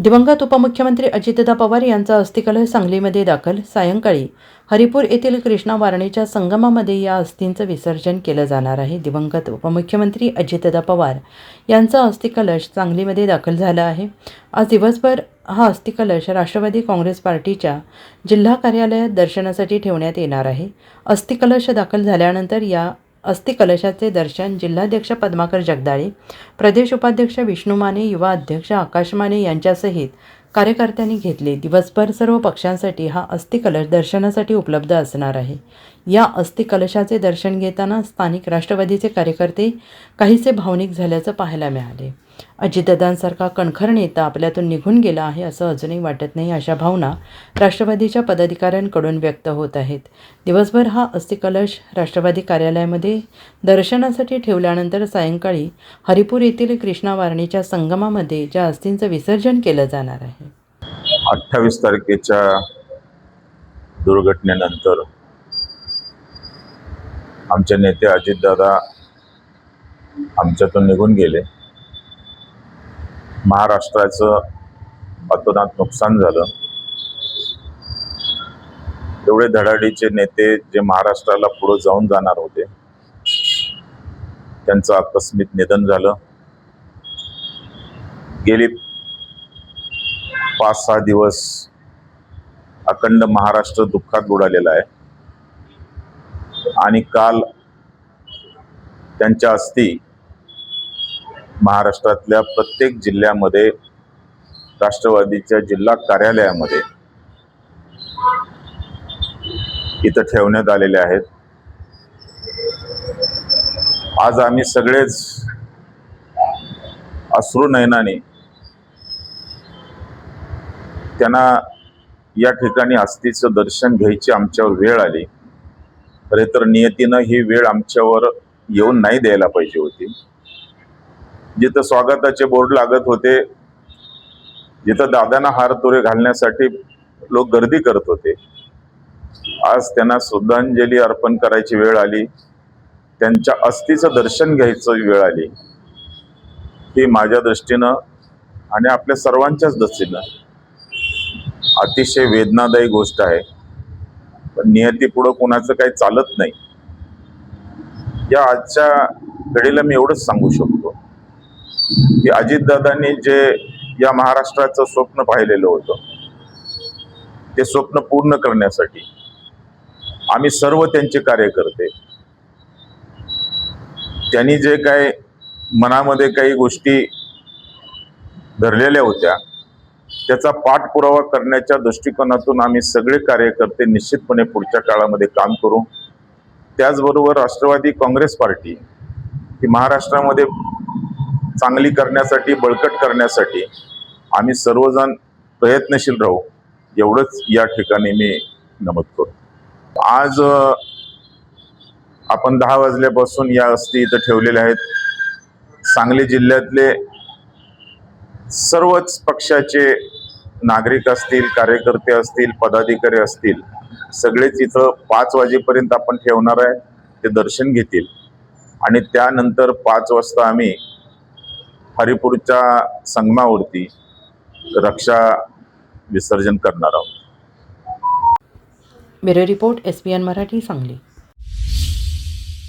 दिवंगत उपमुख्यमंत्री अजितदा पवार यांचा अस्थिकलश सांगलीमध्ये दाखल सायंकाळी. हरिपूर येथील कृष्णा वारणीच्या संगमामध्ये या अस्थींचं विसर्जन केलं जाणार आहे. दिवंगत उपमुख्यमंत्री अजितदा पवार यांचा अस्थिकलश सांगलीमध्ये दाखल झाला आहे. आज दिवसभर हा अस्थिकलश राष्ट्रवादी काँग्रेस पार्टीच्या जिल्हा कार्यालयात दर्शनासाठी ठेवण्यात येणार आहे. अस्थिकलश दाखल झाल्यानंतर या अस्थिकलशाचे दर्शन जिल्हाध्यक्ष पद्माकर जगदाळे प्रदेश उपाध्यक्ष विष्णू माने युवा अध्यक्ष आकाश माने यांच्यासहित कार्यकर्त्यांनी घेतले. दिवसभर सर्व पक्षांसाठी हा अस्थिकलश दर्शनासाठी उपलब्ध असणार आहे. या अस्थिकलशाचे दर्शन घेताना स्थानिक राष्ट्रवादीचे कार्यकर्ते काहीसे भावनिक झाल्याचं पाहायला मिळाले. अजितदादांसारखा कणखर नेता आपल्यातून निघून गेला आहे असं अजूनही वाटत नाही अशा भावना राष्ट्रवादीच्या पदाधिकाऱ्यांकडून व्यक्त होत आहेत. दिवसभर हा अस्थिकलश राष्ट्रवादी कार्यालयामध्ये दर्शनासाठी ठेवल्यानंतर सायंकाळी हरिपूर येथील कृष्णा वारणीच्या संगमामध्ये ज्या अस्थींचं विसर्जन केलं जाणार आहे. अठ्ठावीस तारखेच्या दुर्घटनेनंतर आमचे नेते अजितदादा आमच्यातून निघून गेले. महाराष्ट्राचं अतोनात नुकसान झालं. एवढे धडाडीचे नेते जे महाराष्ट्राला पुढे जाऊन जाणार होते त्यांचं आकस्मिक निधन झालं. गेली पाच सहा दिवस अखंड महाराष्ट्र दुःखात बुडालेला आहे. आणि काल त्यांच्या अस्थी महाराष्ट्रातल्या प्रत्येक जिल्ह्यामध्ये राष्ट्रवादीच्या जिल्हा कार्यालयामध्ये इथं ठेवण्यात आलेले आहेत. आज आम्ही सगळेच अश्रू नयनाने त्यांना या ठिकाणी अस्थीचं दर्शन घ्यायची आमच्यावर वेळ आली. खरे तर नियतीनं ही वेळ आमच्यावर येऊन नाही द्यायला पाहिजे होती. जिथं स्वागताचे बोर्ड लागत होते जिथं दादांना हार तुरे घालण्यासाठी लोक गर्दी करत होते आज त्यांना श्रद्धांजली अर्पण करायची वेळ आली. त्यांच्या अस्थीचं दर्शन घ्यायचं वेळ आली. ही माझ्या दृष्टीनं आणि आपल्या सर्वांच्याच दृष्टीनं अतिशय वेदनादायी गोष्ट आहे. नियती पुढं कोणाचं काही चालत नाही. या आजच्या घडीला मी एवढंच सांगू शकतो. की अजितदादांनी जे या महाराष्ट्राचं स्वप्न पाहिलेलं होतं ते स्वप्न पूर्ण करण्यासाठी आम्ही सर्व त्यांचे कार्यकर्ते त्यांनी जे काय मनामध्ये काही गोष्टी धरलेल्या होत्या त्याचा पाठपुरावा करण्याच्या दृष्टिकोनातून आम्ही सगळे कार्यकर्ते निश्चितपणे पुढच्या काळामध्ये काम करू. त्याचबरोबर राष्ट्रवादी काँग्रेस पार्टी ही महाराष्ट्रामध्ये चांगली करण्यासाठी बळकट करण्यासाठी आम्ही सर्वजण प्रयत्नशील राहू एवढंच या ठिकाणी मी नमूद करतो. आज आपण दहा वाजल्यापासून या अस्थी इथं ठेवलेल्या आहेत. सांगली जिल्ह्यातले सर्वच पक्षाचे नागरिक असतील कार्यकर्ते असतील पदाधिकारी असतील सगळेच इथं पाच वाजेपर्यंत आपण ठेवणार आहे ते दर्शन घेतील. आणि त्यानंतर पाच वाजता आम्ही हरिपूरच्या संगमावरती रक्षा विसर्जन करणार आहोत. Bureau report S P N Marathi Sangli.